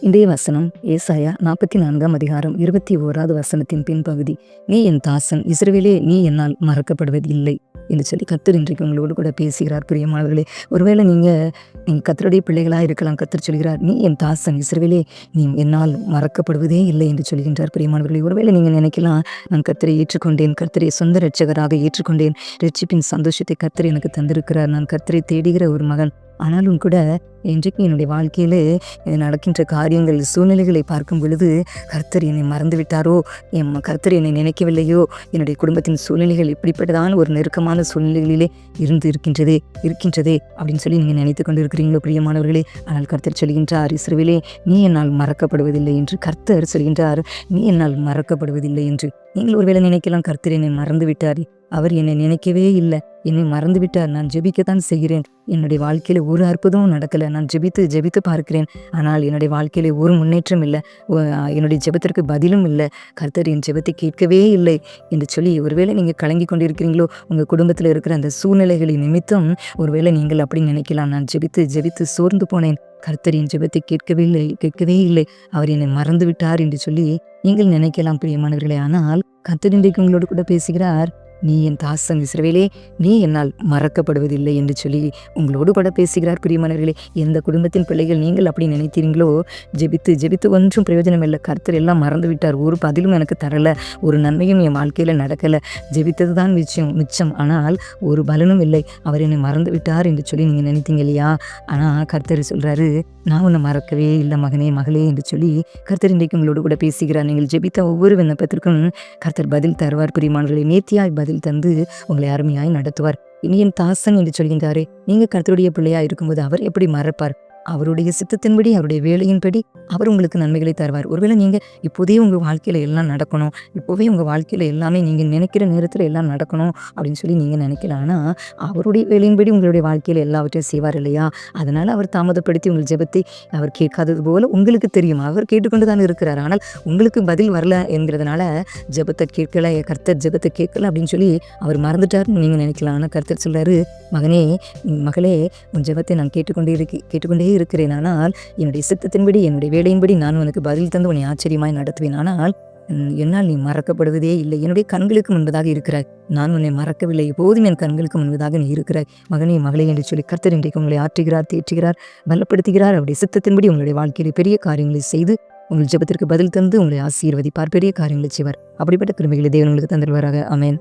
இன்றைய வசனம் ஏசாயா நாற்பத்தி நான்காம் அதிகாரம் இருபத்தி ஓராவது வசனத்தின் பின்பகுதி. நீ என் தாசன் இஸ்ரவேலே நீ என்னால் மறக்கப்படுவது இல்லை என்று சொல்லி கத்தர் இன்றைக்கு உங்களோடு கூட பேசுகிறார். பிரியமானவர்களே ஒருவேளை நீங்கள் நீங்கள் கத்தருடைய பிள்ளைகளாக இருக்கலாம். கத்தர் சொல்கிறார் நீ என் தாசன் இஸ்ரவேலே நீ என்னால் மறக்கப்படுவதே இல்லை என்று சொல்கின்றார். பிரியமானவர்களே ஒருவேளை நீங்கள் நினைக்கலாம் நான் கத்தரை ஏற்றுக்கொண்டேன் கத்தரை சொந்த ரட்சகராக ஏற்றுக்கொண்டேன். ரட்சிப்பின் சந்தோஷத்தை கத்தர் எனக்கு தந்திருக்கிறார். நான் கத்தரை தேடுகிற ஒரு மகன் ஆனாலும் கூட இன்றைக்கு என்னுடைய வாழ்க்கையில் நடக்கின்ற காரியங்கள் சூழ்நிலைகளை பார்க்கும் பொழுது கர்த்தர் என்னை மறந்து விட்டாரோ என் கர்த்தர் என்னை நினைக்கவில்லையோ என்னுடைய குடும்பத்தின் சூழ்நிலைகள் இப்படிப்பட்டதான ஒரு நெருக்கமான சூழ்நிலைகளிலே இருந்து இருக்கின்றதே இருக்கின்றதே அப்படின்னு சொல்லி நீங்கள் நினைத்து கொண்டு இருக்கிறீங்களோ பிரியமானவர்களே. ஆனால் கர்த்தர் சொல்கின்றார் இஸ்ரவிலே நீ என்னால் மறக்கப்படுவதில்லை என்று கர்த்தர் சொல்கின்றார் நீ என்னால் மறக்கப்படுவதில்லை என்று. நீங்கள் ஒருவேளை நினைக்கலாம் கர்த்தர் என்னை மறந்து விட்டார் அவர் என்னை நினைக்கவே இல்லை. என்னை மறந்துவிட்டார். நான் ஜெபிக்கத்தான் செய்கிறேன். என்னுடைய வாழ்க்கையில ஒரு அற்புதமும் நடக்கலை. நான் ஜெபித்து ஜெபித்து பார்க்கிறேன். ஆனால் என்னுடைய வாழ்க்கையில ஒரு முன்னேற்றம் இல்லை. என்னுடைய ஜெபத்திற்கு பதிலும் இல்லை. கர்த்தர் என் ஜெபத்தை கேட்கவே இல்லை என்று சொல்லி ஒருவேளை நீங்கள் கலங்கி கொண்டிருக்கிறீங்களோ உங்கள் குடும்பத்தில் இருக்கிற அந்த சூழ்நிலைகளின் நிமித்தம் ஒருவேளை நீங்கள் அப்படி நினைக்கலாம். நான் ஜெபித்து ஜெபித்து சோர்ந்து போனேன். கர்த்தர் என் ஜெபத்தை கேட்கவே இல்லை கேட்கவே இல்லை. அவர் என்னை மறந்து விட்டார் என்று சொல்லி நீங்கள் நினைக்கலாம் பிரியமானவர்களே. ஆனால் கர்த்தர் இன்றைக்கு உங்களோடு கூட பேசுகிறார். நீ என் தாசன் இஸ்ரவேலே நீ என்னால் மறக்கப்படுவதில்லை என்று சொல்லி உங்களோடு கூட பேசுகிறார் பிரியமானவர்களே. எந்த குடும்பத்தின் பிள்ளைகள் நீங்கள் அப்படி நினைத்தீங்களோ ஜெபித்து ஜெபித்து ஒன்றும் பிரயோஜனம் இல்லை. கர்த்தர் எல்லாம் மறந்து விட்டார் ஒரு பதிலும் எனக்கு தரல. ஒரு நன்மையும் என் வாழ்க்கையில் நடக்கலை. ஜெபித்தது தான் மிச்சம் மிச்சம். ஆனால் ஒரு பலனும் இல்லை. அவர் என்னை மறந்து விட்டார் என்று சொல்லி நீங்கள் நினைத்தீங்க இல்லையா? ஆனால் கர்த்தர் சொல்கிறாரு நான் உன்னை மறக்கவே இல்லை மகனே மகளே என்று சொல்லி கர்த்தர் இன்றைக்கு உங்களோடு கூட பேசுகிறார். நீங்கள் ஜெபித்த ஒவ்வொரு விண்ணப்பத்திற்கும் கர்த்தர் பதில் தருவார். பிரியமானவர்களை நேர்த்தியாய் பதில் தந்து உங்களை அருமையாய் நடத்துவார். இனியன் தாசன் என்று சொல்கின்றாரே நீங்க கருத்துடைய பிள்ளையா இருக்கும்போது அவர் எப்படி மறப்பார்? அவருடைய சித்தத்தின்படி அவருடைய வேலையின்படி அவர் உங்களுக்கு நன்மைகளை தருவார். ஒருவேளை நீங்கள் இப்போதே உங்கள் வாழ்க்கையில் எல்லாம் நடக்கணும் இப்போவே உங்கள் வாழ்க்கையில் எல்லாமே நீங்கள் நினைக்கிற நேரத்தில் எல்லாம் நடக்கணும் அப்படின்னு சொல்லி நீங்கள் நினைக்கலாம் ஆனால் அவருடைய வேலையின்படி உங்களுடைய வாழ்க்கையில் எல்லாவற்றையும் செய்வார் இல்லையா? அதனால் அவர் தாமதப்படுத்தி உங்கள் ஜெபத்தை அவர் கேட்காதது போல உங்களுக்கு தெரியும். அவர் கேட்டுக்கொண்டு தான் இருக்கிறார். ஆனால் உங்களுக்கு பதில் வரல என்கிறதுனால ஜெபத்தை கேட்கல கர்த்தர் ஜெபத்தை கேட்கல அப்படின்னு சொல்லி அவர் மறந்துட்டார்னு நீங்கள் நினைக்கலாம் ஆனால் கர்த்தர் சொல்கிறாரு மகனே மகளே உன் ஜெபத்தை நான் கேட்டுக்கொண்டே இருக்கு கேட்டுக்கொண்டே இருக்கிறேன். ஆனால் என்னுடைய சித்தத்தின்படி என்னுடைய வேலையின்படி நான் உனக்கு பதில் தந்து உன்னை ஆச்சரியமாய் நடத்துவேன். ஆனால் என்னால் நீ மறக்கப்படுவதே இல்லை. என்னுடைய கண்களுக்கு முன்பதாக இருக்கிறாய். நான் உன்னை மறக்கவில்லை. எப்போதும் என் கண்களுக்கு முன்பதாக நீ இருக்கிறாய். மகனே மகளே என்று சொல்லி கர்த்தர் இன்றைக்கு உங்களை ஆற்றுகிறார் தேற்றுகிறார் பலப்படுத்துகிறார். அவருடைய சித்தத்தின்படி உங்களுடைய வாழ்க்கையில பெரிய காரியங்களை செய்து உங்கள் ஜபத்திற்கு பதில் தந்து உங்களை ஆசீர்வதிப்பார். பெரிய காரியங்களை செய்வார். அப்படிப்பட்ட கிருமிகளை தேவன் உங்களுக்கு தந்துடுவாராக. அமேன்